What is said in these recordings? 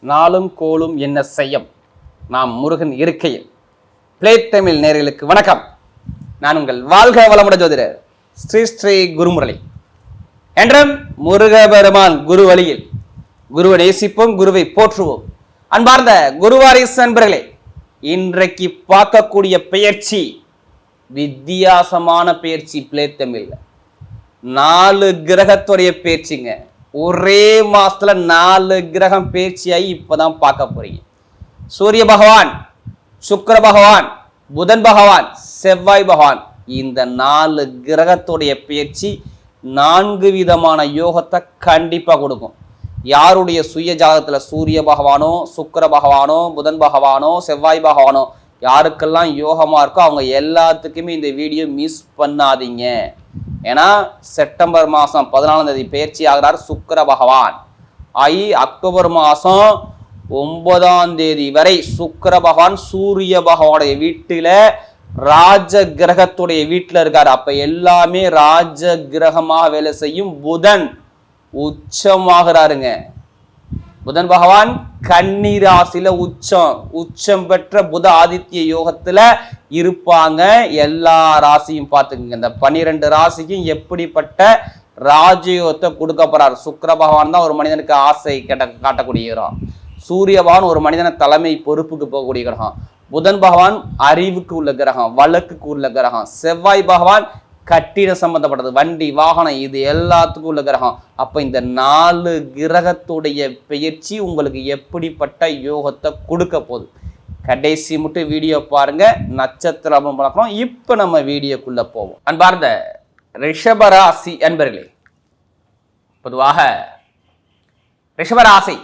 நாளும் கோலும் என்ன செய்யும்? நாம் முருகன் இருக்கையில். பிளே தமிழ் நேர்களுக்கு வணக்கம். நான் உங்கள் வாழ்க வளமுட ஜோதிடர் ஸ்ரீ ஸ்ரீ குருமுரளி. என்றும் முருகபெருமான் குரு வழியில் குருவை நேசிப்போம் குருவை போற்றுவோம். அன்பார்ந்த குருவாரிஸ் நண்பர்களே இன்றைக்கு பார்க்கக்கூடிய பெயர்ச்சி வித்தியாசமான பெயர்ச்சி பிளே தமிழ்ல நாலு கிரகத்துடைய பேச்சுங்க ஒரே மாசத்துல நாலு கிரகம் பேச்சியாகி இப்பதான் பார்க்க போறீங்க. சூரிய பகவான் சுக்கர பகவான் புதன் பகவான் செவ்வாய் பகவான் இந்த நாலு கிரகத்துடைய பேச்சு நான்கு விதமான யோகத்தை கண்டிப்பா கொடுக்கும். யாருடைய சுய ஜாதகத்துல சூரிய பகவானோ சுக்கர பகவானோ புதன் பகவானோ செவ்வாய் பகவானோ யாருக்கெல்லாம் யோகமாக இருக்கோ அவங்க எல்லாத்துக்குமே இந்த வீடியோ மிஸ் பண்ணாதீங்க. ஏன்னா செப்டம்பர் மாதம் பதினாலாம் தேதி பயிற்சி ஆகிறார் சுக்கர பகவான். ஆகி அக்டோபர் மாதம் ஒன்பதாம் தேதி வரை சுக்கர பகவான் சூரிய பகவானுடைய வீட்டில் ராஜ கிரகத்துடைய வீட்டில் இருக்கார். அப்போ எல்லாமே ராஜ கிரகமாக வேலை செய்யும் புதன். உச்சமாகிறாருங்க. புதன் பகவான் கன்னி உச்சம் உச்சம் பெற்ற புத ஆதித்ய யோகத்துல இருப்பாங்க. எல்லா ராசியும் பார்த்துக்குங்க. இந்த பன்னிரெண்டு ராசிக்கும் எப்படிப்பட்ட ராஜயோகத்தை கொடுக்க போறார்? சுக்கர பகவான் தான் ஒரு மனிதனுக்கு ஆசை கேட்ட காட்டக்கூடிய கிரகம் சூரிய பகவான் ஒரு மனிதனை தலைமை பொறுப்புக்கு போகக்கூடிய கிரகம். புதன் பகவான் அறிவுக்கு உள்ள கிரகம் வழக்குக்கு உள்ள கிரகம். செவ்வாய் பகவான் கட்டிடம் சம்பந்தப்பட்டது வண்டி வாகனம் இது எல்லாத்துக்கும் உள்ள கிரகம். அப்போ இந்த நாலு கிரகத்துடைய பெயர்ச்சி உங்களுக்கு எப்படிப்பட்ட யோகத்தை கொடுக்க போகுது? கடைசி மட்டும் வீடியோ பாருங்க நட்சத்திரம் பழக்கம் இப்போ நம்ம வீடியோக்குள்ளே போவோம். அன்பார்ந்த ரிஷபராசி அன்பர்களே பொதுவாக ரிஷபராசி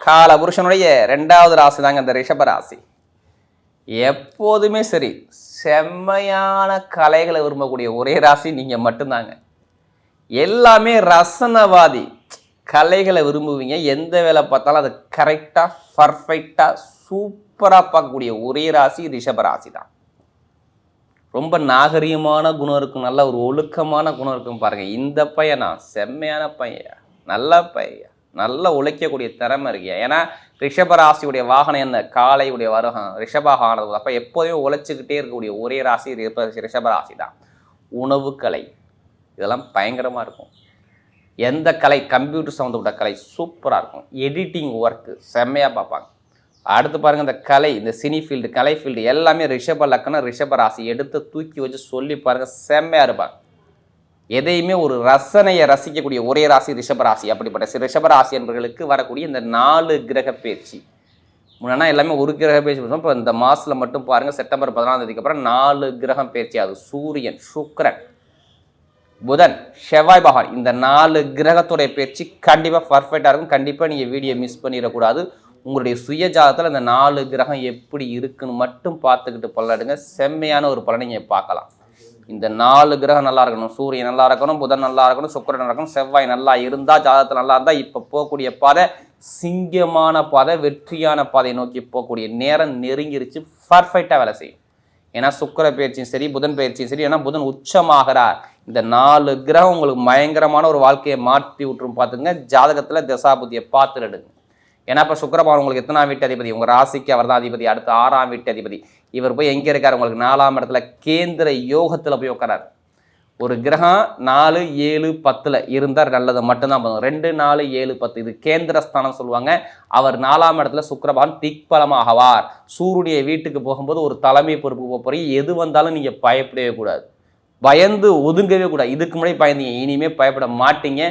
கால புருஷனுடைய ரெண்டாவது ராசி தாங்க இந்த ரிஷபராசி எப்போதுமே சரி செம்மையான கலைகளை விரும்பக்கூடிய ஒரே ராசி நீங்கள் மட்டும்தாங்க. எல்லாமே ரசனவாதி. கலைகளை விரும்புவீங்க. எந்த வேலை பார்த்தாலும் அது கரெக்டாக பர்ஃபெக்டாக சூப்பராக பார்க்கக்கூடிய ஒரே ராசி ரிஷப ராசி தான் ரொம்ப நாகரீகமான குணம் இருக்கும். நல்ல ஒரு ஒழுக்கமான குணம் இருக்கும் பாருங்கள் இந்த பையனா? செம்மையான பையன். நல்ல பையன். நல்லா உழைக்கக்கூடிய திறமை இருக்கு ஏன்னா ரிஷபராசியுடைய வாகனம் என்ன? காலையுடைய வருகம் ரிஷபகானது அப்போ எப்போதுமே உழைச்சிக்கிட்டே இருக்கக்கூடிய ஒரே ராசி ரிஷபராசி தான் உணவு கலை. இதெல்லாம் பயங்கரமாக இருக்கும். எந்த கலை? கம்ப்யூட்டர் சம்மந்தப்பட்ட கலை சூப்பராக இருக்கும். எடிட்டிங் ஒர்க்கு செம்மையாக பார்ப்பாங்க. அடுத்து பாருங்கள் இந்த கலை இந்த சினி ஃபீல்டு கலை ஃபீல்டு எல்லாமே ரிஷப லக்கணம் ரிஷப ராசி. எடுத்து தூக்கி வச்சு சொல்லி பாருங்கள் செம்மையாக இருப்பாங்க. எதையுமே ஒரு ரசனையை ரசிக்கக்கூடிய ஒரே ராசி ரிஷபராசி அப்படிப்பட்ட ரிஷபராசி என்பவர்களுக்கு வரக்கூடிய இந்த நாலு கிரக பேச்சு. முன்னா எல்லாமே ஒரு கிரக பேச்சு பேசுவோம். இப்போ இந்த மாதத்தில் மட்டும் பாருங்கள் செப்டம்பர் பதினாலாம் தேதிக்கு அப்புறம் நாலு கிரகம் பேச்சு. அது சூரியன் சுக்கரன் புதன் செவ்வாய் பகவான். இந்த நாலு கிரகத்துடைய பேச்சு கண்டிப்பாக பர்ஃபெக்டாக இருக்கும். கண்டிப்பாக நீங்கள் வீடியோ மிஸ் பண்ணிடக்கூடாது. உங்களுடைய சுய ஜாதகத்தில் இந்த நாலு கிரகம் எப்படி இருக்குன்னு மட்டும் பார்த்துக்கிட்டு பலனடுங்க. செம்மையான ஒரு பலனை நீங்கள் பார்க்கலாம். இந்த நாலு கிரகம் நல்லா இருக்கணும். சூரியன் நல்லா இருக்கணும் புதன் நல்லா இருக்கணும் சுக்கரன் நல்லா இருக்கணும் செவ்வாய் நல்லா இருந்தால் ஜாதகத்தில் நல்லா இருந்தால் இப்போ போகக்கூடிய பாதை சிங்கமான பாதை வெற்றியான பாதையை நோக்கி போகக்கூடிய நேரம் நெருங்கிருச்சு பர்ஃபெக்டாக வேலை செய்யும். ஏன்னா சுக்கிர பயிற்சியும் சரி புதன் பயிற்சியும் சரி ஏன்னா புதன் உச்சமாகிறார். இந்த நாலு கிரகம் உங்களுக்கு பயங்கரமான ஒரு வாழ்க்கையை மாற்றி விட்டுரும் பார்த்துங்க ஜாதகத்தில் தசாபுத்தியை பார்த்துடுங்க ஏன்னா இப்போ சுக்கரபவன் உங்களுக்கு எத்தனாம் வீட்டு அதிபதி? உங்கள் ராசிக்கு அவர் தான் அதிபதி அடுத்து ஆறாம் வீட்டு அதிபதி. இவர் போய் எங்கே இருக்கார்? உங்களுக்கு நாலாம் இடத்துல கேந்திர யோகத்தில் போய் உட்காரார் ஒரு கிரகம் நாலு ஏழு பத்தில் இருந்தால் நல்லது. மட்டும்தான் பண்ணும் ரெண்டு நாலு ஏழு பத்து. இது கேந்திரஸ்தானம் சொல்லுவாங்க. அவர் நாலாம் இடத்துல சுக்கிரபவன் திக்பலமாகவார். சூரியனுடைய வீட்டுக்கு போகும்போது ஒரு தலைமை பொறுப்பு போக போகிறீங்க எது வந்தாலும் நீங்கள் பயப்படவே கூடாது. பயந்து ஒதுங்கவே கூடாது. இதுக்கு முன்னாடி பயந்தீங்க. இனிமேல் பயப்பட மாட்டீங்க.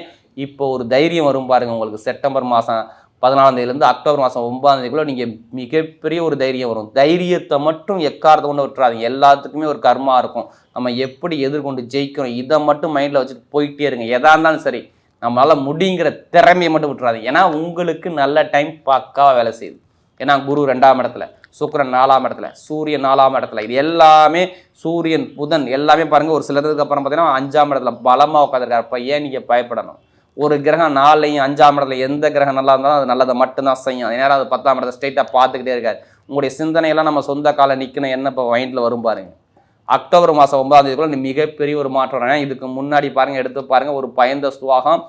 இப்போ ஒரு தைரியம் வரும் பாருங்க. உங்களுக்கு செப்டம்பர் மாதம் பதினாலாம் தேதியிலேருந்து அக்டோபர் மாதம் ஒன்பதாந்தேதிக்குள்ளே நீங்கள் மிகப்பெரிய ஒரு தைரியம் வரும். தைரியத்தை மட்டும் எக்காரத்தை கொண்டு விட்டுறாதீங்க. எல்லாத்துக்குமே ஒரு கர்மா இருக்கும். நம்ம எப்படி எதிர்கொண்டு ஜெயிக்கிறோம் இதை மட்டும் மைண்டில் வச்சுட்டு போயிட்டே இருங்க. எதா இருந்தாலும் சரி நம்மளால் முடிங்கிற திறமையை மட்டும் விட்டுறாதீங்க. ஏன்னா உங்களுக்கு நல்ல டைம் பக்காவாக வேலை செய்யுது. ஏன்னா குரு ரெண்டாம் இடத்துல சுக்கிரன் நாலாம் இடத்துல சூரியன் நாலாம் இடத்துல. இது எல்லாமே சூரியன் புதன் எல்லாமே பாருங்கள் ஒரு சிலருக்கு அப்புறம் பார்த்தீங்கன்னா அஞ்சாம் இடத்துல பலமாக உட்காந்துருக்காரு அப்போ ஏன் நீங்கள் பயப்படணும்? ஒரு கிரகம் நாலையும் அஞ்சாம் இடத்துல எந்த கிரகம் நல்லா இருந்தாலும் அது நல்லதை மட்டும்தான் செய்யும். அதே நேரம் அது பத்தாம் இடத்த ஸ்ட்ரெயிட்டாக பார்த்துக்கிட்டே இருக்காரு. உங்களுடைய சிந்தனையெல்லாம் நம்ம சொந்த கால நிற்கணும் என்ன இப்போ மைண்டில் வரும் பாருங்க. அக்டோபர் மாதம் ஒன்பதாம் தேதிக்குள்ள மிகப்பெரிய ஒரு மாற்றம் இதுக்கு முன்னாடி பாருங்கள் எடுத்து பாருங்கள் ஒரு பயந்த சுவாகம்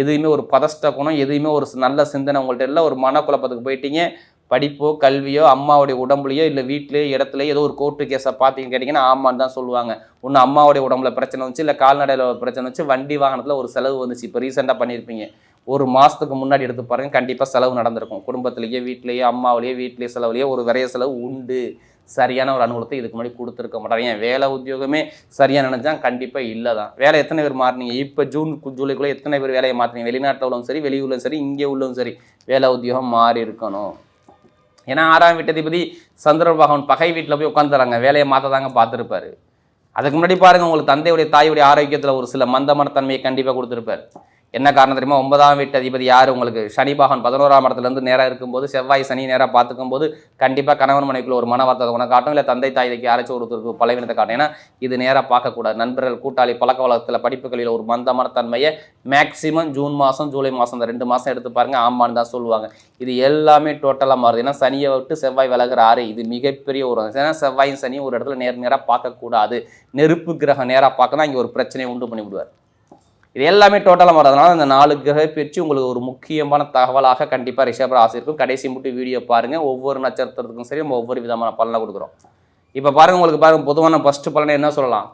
எதுவுமே ஒரு பதஷ்ட குணம் எதுவுமே ஒரு நல்ல சிந்தனை உங்கள்கிட்ட இல்லை. ஒரு மனக்குழப்பத்துக்கு போயிட்டீங்க. படிப்போ கல்வியோ அம்மாவுடைய உடம்புலையோ இல்லை வீட்லேயோ இடத்துலையோ ஏதோ ஒரு கோர்ட்டு கேஸை பார்த்தீங்கன்னு கேட்டிங்கன்னா ஆமான்னு தான் சொல்லுவாங்க. ஒன்று அம்மாவுடைய உடம்புல பிரச்சனை வந்துச்சு இல்லை கால்நடையில் பிரச்சனை வந்துச்சு வண்டி வாகனத்தில் ஒரு செலவு வந்துச்சு. இப்போ ரீசெண்டாக பண்ணியிருப்பீங்க ஒரு மாதத்துக்கு முன்னாடி எடுத்து பாருங்கள் கண்டிப்பாக செலவு நடந்திருக்கும். குடும்பத்திலேயே வீட்லேயோ அம்மாவிலேயே வீட்லேயோ செலவுலையோ ஒரு விரைய செலவு உண்டு. சரியான ஒரு அனுகூலத்தை இதுக்கு முன்னாடி கொடுத்துருக்க மாட்டாங்க. ஏன் வேலை உத்தியோகமே சரியாக நினைச்சா கண்டிப்பாக இல்லை தான். வேலை எத்தனை பேர் மாறினீங்க? இப்போ ஜூன் ஜூலைக்குள்ளே எத்தனை பேர் வேலையை மாற்றினீங்க வெளிநாட்டில் உள்ளவங்க சரி வெளியூர்லையும் சரி இங்கே உள்ளவும் சரி வேலை உத்தியோகம் மாறி இருக்கணும் ஏன்னா ஆறாம் வீட்டதிபதி சந்திர பகவான் பகை வீட்டில் போய் உட்காந்துறாங்க வேலையை மாற்ற தாங்க பார்த்துருப்பாரு. அதுக்கு முன்னாடி பாருங்கள் உங்களுக்கு தந்தையுடைய தாயுடைய ஆரோக்கியத்தில் ஒரு சில மந்தமனத்தன்மையை கண்டிப்பாக கொடுத்துருப்பார். என்ன காரணம் தெரியுமா? ஒன்பதாம் வீட்டு அதிபதி யார்? உங்களுக்கு சனி பாகன் பதினோராம் இடத்துலேருந்து நேராக இருக்கும்போது செவ்வாய் சனி நேராக பார்த்துக்கும் போது கண்டிப்பாக கணவன் மனைக்குள்ள ஒரு மன வார்த்தை உனக்கு காட்டும். இல்லை தந்தை தாய்க்கு யாராச்சும் ஒருத்தருக்கு பலவீனத்தை காட்டும். ஏன்னா இது நேராக பார்க்கக்கூடாது. நண்பர்கள் கூட்டாளி பழக்க வழக்கத்தில் படிப்புகளில் ஒரு மந்தமான தன்மையை மேக்ஸிமம் ஜூன் மாதம் ஜூலை மாதம் இந்த ரெண்டு மாதம் எடுத்து பாருங்கள் ஆமான்னு தான் சொல்லுவாங்க. இது எல்லாமே டோட்டலாக மாறுது. ஏன்னா சனியை விட்டு செவ்வாய் விலகுற ஆறு இது மிகப்பெரிய ஒரு ஏன்னா செவ்வாயும் சனியும் ஒரு இடத்துல நேர் நேராக பார்க்கக்கூடாது. நெருப்பு கிரகம் நேராக பார்க்க இங்கே ஒரு பிரச்சனையை உண்டு பண்ணிவிடுவார். இது எல்லாமே டோட்டலாக வர்றதுனால இந்த நாலு கிரக பிரித்து உங்களுக்கு ஒரு முக்கியமான தகவலாக கண்டிப்பாக ரிஷப ராசி இருக்கும். கடைசி மட்டும் வீடியோ பாருங்கள் ஒவ்வொரு நட்சத்திரத்துக்கும் சரி நம்ம ஒவ்வொரு விதமான பலனை கொடுக்குறோம். இப்போ பாருங்கள் உங்களுக்கு பாருங்கள் பொதுவான ஃபஸ்ட்டு பலனை என்ன சொல்லலாம்?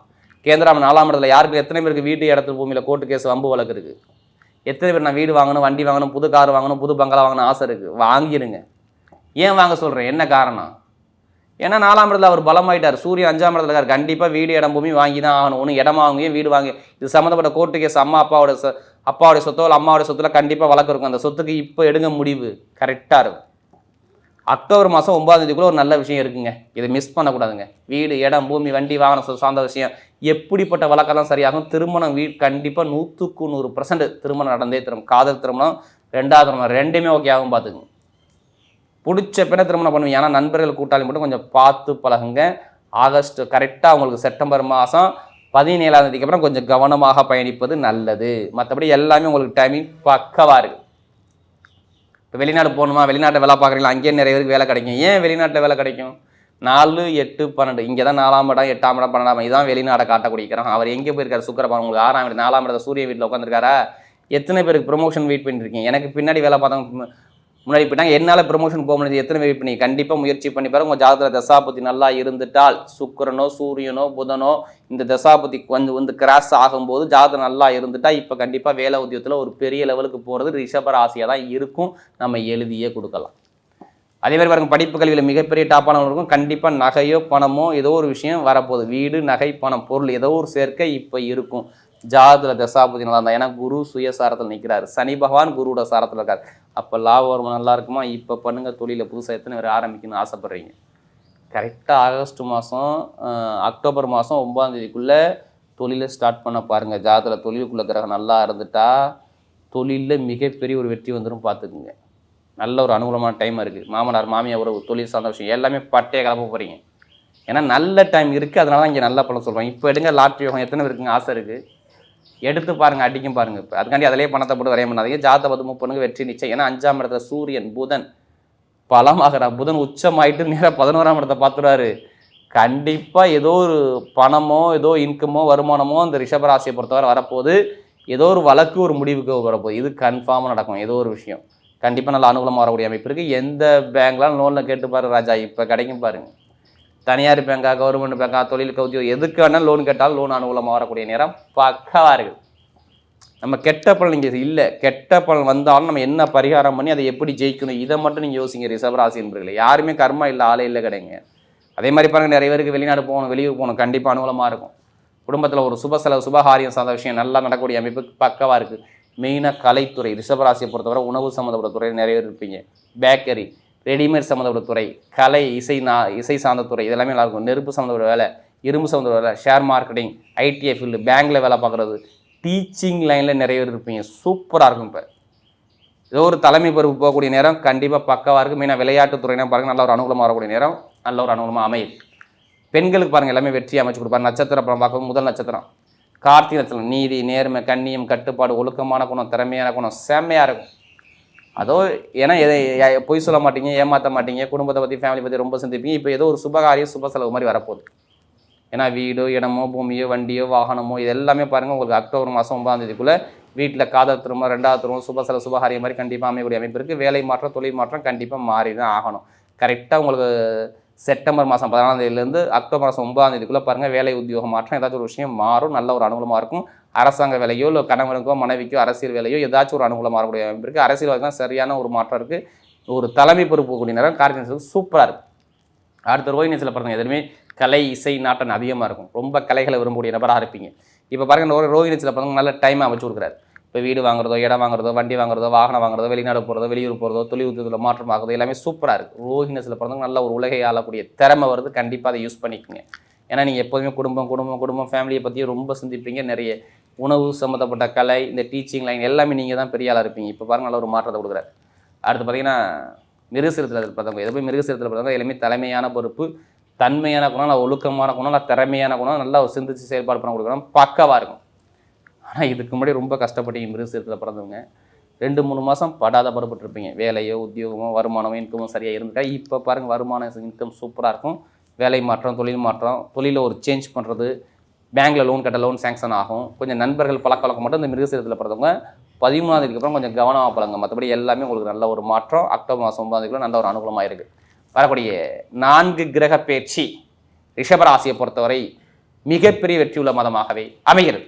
கேந்திரம் நாலாம் இடத்துல யாருக்கு எத்தனை பேருக்கு வீட்டு இடத்துல பூமியில் கோர்ட்டு கேஸ் வம்பு வழக்கு இருக்குது எத்தனை பேர் நான் வீடு வாங்கணும் வண்டி வாங்கணும் புது கார் வாங்கணும் புது பங்களா வாங்கணும் ஆசை இருக்குது வாங்கிடுங்க ஏன் வாங்க சொல்கிறேன் என்ன காரணம்? ஏன்னா நாலாம் இடத்துல அவர் பலமாயிட்டார். சூரியன் அஞ்சாம் இடத்துல இருக்கார். கண்டிப்பாக வீடு இடம் பூமி வாங்கி தான் ஆகணும். ஒன்று இடம் வாங்கியும் வீடு வாங்கி இது சம்மந்தப்பட்ட கோர்ட்டு கேஸ் அம்மா அப்பாவோட ச அப்பாவுடைய சொத்தோ இல்லை அம்மாவோட சொத்துல கண்டிப்பாக வழக்கு இருக்கும். அந்த சொத்துக்கு இப்போ எடுங்க முடிவு. கரெக்டாக இருக்கும். அக்டோபர் மாதம் ஒன்பதாம் தேதிக்குள்ளே ஒரு நல்ல விஷயம் இருக்குங்க. இதை மிஸ் பண்ணக்கூடாதுங்க. வீடு இடம் பூமி வண்டி வாகனம் சா- சார்ந்த விஷயம். எப்படிப்பட்ட வழக்கெல்லாம் சரியாகும்? திருமணம் வீ கண்டிப்பாக நூற்றுக்கு நூறு பர்சன்ட் திருமணம் நடந்தே திரும்ப காதல் திருமணம் ரெண்டாவது திருமணம் ரெண்டுமே ஓகே ஆகும் பார்த்துக்குங்க பிடிச்ச பின்ன திருமணம் பண்ணுவீங்க. ஆனால் நண்பர்கள் கூட்டாளி மட்டும் கொஞ்சம் பார்த்து பழகுங்க. ஆகஸ்ட் கரெக்டாக உங்களுக்கு செப்டம்பர் மாதம் பதினேழாம் தேதிக்கு அப்புறம் கொஞ்சம் கவனமாக பயணிப்பது நல்லது. மற்றபடி எல்லாமே உங்களுக்கு டைமிங் பக்கவாக இருக்குது இப்போ வெளிநாடு போகணுமா? வெளிநாட்டில் வேலை பார்க்குறீங்களா? அங்கேயே நிறைய பேருக்கு வேலை கிடைக்கும். ஏன் வெளிநாட்டில் வேலை கிடைக்கும்? நாலு எட்டு பன்னெண்டு. இங்கே தான் நாலாம் இடம் எட்டாம் இடம் பன்னெண்டாம் இதான் வெளிநாடை காட்டக்கூடிய அவர் எங்கே போயிருக்காரு? சுக்கரபான். உங்களுக்கு ஆறாம் இடம் நாலாம் இடத்த சூரிய வீட்டில் உட்காந்துருக்காரா எத்தனை பேருக்கு ப்ரொமோஷன் வெயிட் பண்ணிட்டு எனக்கு பின்னாடி வேலை பார்த்தவங்க முன்னாடி போயிட்டாங்க என்னால் ப்ரொமோஷன் போக முடியாது எத்தனை பேர் பண்ணி கண்டிப்பாக முயற்சி பண்ணி பாருங்க. உங்கள் ஜாதகத்தில் தசாபதி நல்லா இருந்துட்டால் சுக்கிரனோ சூரியனோ புதனோ இந்த தசாபதி கொஞ்சம் வந்து கிராஸ் ஆகும்போது ஜாதகம் நல்லா இருந்துட்டால் இப்போ கண்டிப்பாக வேலை உத்தியத்தில் ஒரு பெரிய லெவலுக்கு போகிறது ரிஷப ராசியாக தான் இருக்கும். நம்ம எழுதியே கொடுக்கலாம். அதே மாதிரி பாருங்க படிப்பு கல்வியில் மிகப்பெரிய டாப்பானவங்களுக்கும் கண்டிப்பாக நகையோ பணமோ ஏதோ ஒரு விஷயம் வரப்போகுது. வீடு நகை பணம் பொருள் ஏதோ ஒரு சேர்க்கை இப்போ இருக்கும். ஜாதகத்தில் தசாபதி நல்லா இருந்தால் ஏன்னா குரு சுயசாரத்தில் நிற்கிறாரு சனி பகவான் குருவோட சாரத்தில் இருக்கார். அப்போ லாபம் நல்லா இருக்குமா? இப்போ பண்ணுங்கள் தொழிலை புதுசாக எத்தனை பேர் ஆரம்பிக்கணும்னு ஆசைப்பட்றீங்க. கரெக்டாக ஆகஸ்ட் மாதம் அக்டோபர் மாதம் ஒம்பதாந்தேதிக்குள்ளே தொழிலை ஸ்டார்ட் பண்ண பாருங்கள் ஜாதகத்தில் தொழிலுக்குள்ள கிரகம் நல்லா இருந்துட்டா தொழிலில் மிகப்பெரிய ஒரு வெற்றி வந்துடும் பார்த்துக்குங்க நல்ல ஒரு அனுகூலமான டைம் இருக்குது மாமனார் மாமியார் ஒரு தொழில் சார்ந்த விஷயம் எல்லாமே பட்டையை கிளம்ப போகிறீங்க ஏன்னா நல்ல டைம் இருக்குது அதனால தான் இங்கே நல்ல பலன் சொல்கிறோம் இப்போ எடுங்க லாட்ரி யோகம் எத்தனை இருக்குங்க ஆசை இருக்குது எடுத்து பாருங்க அடிக்கும் பாருங்க. இப்போ அதுக்காண்டி அதிலே பணத்தை போட்டு வரைய பண்ணாதீங்க. ஜாத பத்து பொண்ணுங்க வெற்றி நிச்சயம். ஏன்னா அஞ்சாம் இடத்துல சூரியன் புதன் பலமாகிறா. புதன் உச்சமாயிட்டு நேராக பதினோராம் இடத்தை பார்த்துருவாரு கண்டிப்பாக ஏதோ ஒரு பணமோ ஏதோ இன்கமோ வருமானமோ அந்த ரிஷபராசியை பொறுத்தவரை வரப்போகுது. ஏதோ ஒரு வழக்கு ஒரு முடிவுக்கு வரப்போகுது. இது கன்ஃபார்மாக நடக்கும் ஏதோ ஒரு விஷயம். கண்டிப்பாக நல்ல அனுகூலமாக வரக்கூடிய அமைப்பு இருக்குது எந்த பேங்க்லாம் லோனில் கேட்டு பாரு ராஜா. இப்போ கிடைக்கும் பாருங்கள் தனியார் பேங்கா கவர்மெண்ட் பேங்கா தொழில் கவுத்தியோ எதுக்கு லோன் கேட்டாலும் லோன் அனுகூலமாக வரக்கூடிய நேரம் பக்காவாக இருக்குது நம்ம கெட்ட பலன் இங்கே இல்லை. கெட்ட பலன் வந்தாலும் நம்ம என்ன பரிகாரம் பண்ணி அதை எப்படி ஜெயிக்கணும் இதை மட்டும் நீங்கள் யோசிங்க ரிசர்வராசி என்பர்களே. யாருமே கர்மா இல்லை ஆளே இல்லை கிடைங்க. அதே மாதிரி பாருங்கள் நிறைய பேருக்கு வெளிநாடு போகணும் வெளியூர் போகணும் கண்டிப்பாக அனுகூலமாக இருக்கும். குடும்பத்தில் ஒரு சுப செலவு சுபகாரியம் சார்ந்த விஷயம் நல்லா நடக்கக்கூடிய அமைப்பு பக்கவாக இருக்குது மெயினாக கலைத்துறை ரிஷபராசியை பொறுத்தவரை உணவு சம்மந்தப்பட்ட துறை நிறைய பேர் இருப்பீங்க. பேக்கரி ரெடிமேட் சம்மந்தப்பட்ட துறை கலை இசை நா இசை சார்ந்த துறை இதெல்லாமே நல்லாயிருக்கும் நெருப்பு சம்மந்தப்பட்ட வேலை இரும்பு சம்மந்தப்பட்ட வேலை ஷேர் மார்க்கெட்டிங் ஐடிஐ ஃபீல்டு பேங்க்கில் வேலை பார்க்குறது டீச்சிங் லைனில் நிறைய பேர் இருப்பீங்க. சூப்பராக இருக்கும் இப்போ. ஏதோ ஒரு தலைமை பொறுப்பு போகக்கூடிய நேரம் கண்டிப்பாக பக்கவாக இருக்குது மெயினாக விளையாட்டுத்துறைனா பாருங்கள் நல்ல ஒரு அனுகூலமாக வரக்கூடிய நேரம் நல்ல ஒரு அனுகூலமாக அமையும். பெண்களுக்கு பாருங்கள் எல்லாமே வெற்றி அமைச்சு கொடுப்பாரு நட்சத்திரம் அப்புறம் பார்க்கும் முதல் நட்சத்திரம். கார்த்திகை நட்சத்திரம். நீதி நேர்மை கண்ணியம் கட்டுப்பாடு ஒழுக்கமான குணம் திறமையான குணம் செம்மையாக இருக்கும். அதோ ஏன்னா எதை பொய் சொல்ல மாட்டீங்க ஏமாற்ற மாட்டீங்க குடும்பத்தை பற்றி ஃபேமிலி பற்றி ரொம்ப சிந்திப்பீங்க. இப்போ ஏதோ ஒரு சுபகாரியம் சுப செலவு மாதிரி வரப்போகுது. ஏன்னா வீடோ இடமோ பூமியோ வண்டியோ வாகனமோ இது எல்லாமே பாருங்கள் உங்களுக்கு அக்டோபர் மாதம் ஒன்பதாம் தேதிக்குள்ளே வீட்டில் காதல் திரும்ப ரெண்டாவது திரும்ப சுபசல சுபகாரியம் மாதிரி கண்டிப்பாக அமையக்கூடிய அமைப்பு இருக்குது வேலை மாற்றம் தொழில் மாற்றம் கண்டிப்பாக மாறி தான் ஆகணும் கரெக்டாக உங்களுக்கு செப்டம்பர் மாதம் பதினாலாம் தேதியிலேருந்து அக்டோபர் மாதம் ஒன்பதாம் தேதிக்குள்ளே பாருங்கள் வேலை உத்தியோக மாற்றம் ஏதாச்சும் ஒரு விஷயம் மாறும் நல்ல ஒரு அனுகூலமாக இருக்கும். அரசாங்க வேலையோ இல்லை கணவனுக்கோ மனைவிக்கோ அரசியல் வேலையோ ஏதாச்சும் ஒரு அனுகூலமாக இருக்கக்கூடிய அமைப்பு இருக்குது அரசியல் தான் சரியான ஒரு மாற்றம் இருக்குது ஒரு தலைமை பொறுப்பு கூடிய நேரம் கார்கன்ஸ் சூப்பராக இருக்குது அடுத்த ரோஹிணி சில பாருங்கள் எதுவுமே கலை இசை நாட்டம் அதிகமாக இருக்கும். ரொம்ப கலைகளை விரும்பக்கூடிய நபராக இருப்பீங்க. இப்போ பாருங்க ஒரு ரோஹிணி சில பிறந்தவங்க நல்ல டைம் அமைச்சு கொடுக்குறாரு. இப்போ வீடு வாங்குறதோ இடம் வாங்குறதோ வண்டி வாங்குறதோ வாகனம் வாங்குறதோ வெளிநாடு போகிறதோ வெளியூர் போகிறதோ தொழில் உத்தியத்தில் மாற்றம் ஆகுறதோ எல்லாமே சூப்பராக இருக்குது ரோஹினஸில் சில பிறந்தவங்க நல்ல ஒரு உலகை ஆளக்கூடிய திறமை வருது. கண்டிப்பாக அதை யூஸ் பண்ணிக்கோங்க. ஏன்னா நீங்கள் எப்போதுமே குடும்பம் குடும்பம் குடும்பம் ஃபேமிலியை பற்றியும் ரொம்ப சிந்திப்பீங்க. நிறைய உணவு சம்மந்தப்பட்ட கலை இந்த டீச்சிங் லைன் எல்லாமே நீங்கள் தான் பெரிய ஆளாக இருப்பீங்க. இப்போ பாருங்கள் நல்ல ஒரு மாற்றத்தை கொடுக்குறாரு. அடுத்து பார்த்தீங்கன்னா மிருகசீரத்தில் பார்த்தவங்க. போய் மிருகசீரத்தில் பார்த்தவங்க? எல்லாமே தலைமையான பொறுப்பு தன்மையான குணம் நல்லா ஒழுக்கமான குணம் நல்ல திறமையான குணம் நல்லா சிந்திச்சு செயல்பாடு பண்ண கொடுக்குறோம் பக்கவாக இருக்கும். ஆனால் இதுக்கு முன்னாடி ரொம்ப கஷ்டப்பட்டீங்க மிருகசீரத்தில் பிறந்தவங்க. ரெண்டு மூணு மாதம் படாத படப்பட்டிருப்பீங்க வேலையோ உத்தியோகமோ வருமானமோ இன்கமோ சரியாக இருந்துட்டா இப்போ பாருங்கள் வருமானம் இன்கம் சூப்பராக இருக்கும். வேலை மாற்றம் தொழில் மாற்றம். தொழிலில் ஒரு சேஞ்ச் பண்ணுறது பேங்க்கில் லோன் கட்ட லோன் சேங்ஷன் ஆகும். கொஞ்சம் நண்பர்கள் பழக்க வழக்கம் மட்டும் இந்த மிருகசீரத்தில் பிறந்தவங்க பதிமூணாம் அப்புறம் கொஞ்சம் கவனமாக பழங்க மற்றபடி எல்லாமே உங்களுக்கு நல்ல ஒரு மாற்றம். அக்டோபர் மாதம் ஒன்பதாம் நல்ல ஒரு அனுகூலமாக இருக்குது வரக்கூடிய நான்கு கிரக பேச்சு ரிஷபராசியை பொறுத்தவரை மிகப்பெரிய வெற்றியுள்ள மதமாகவே அமைகிறது.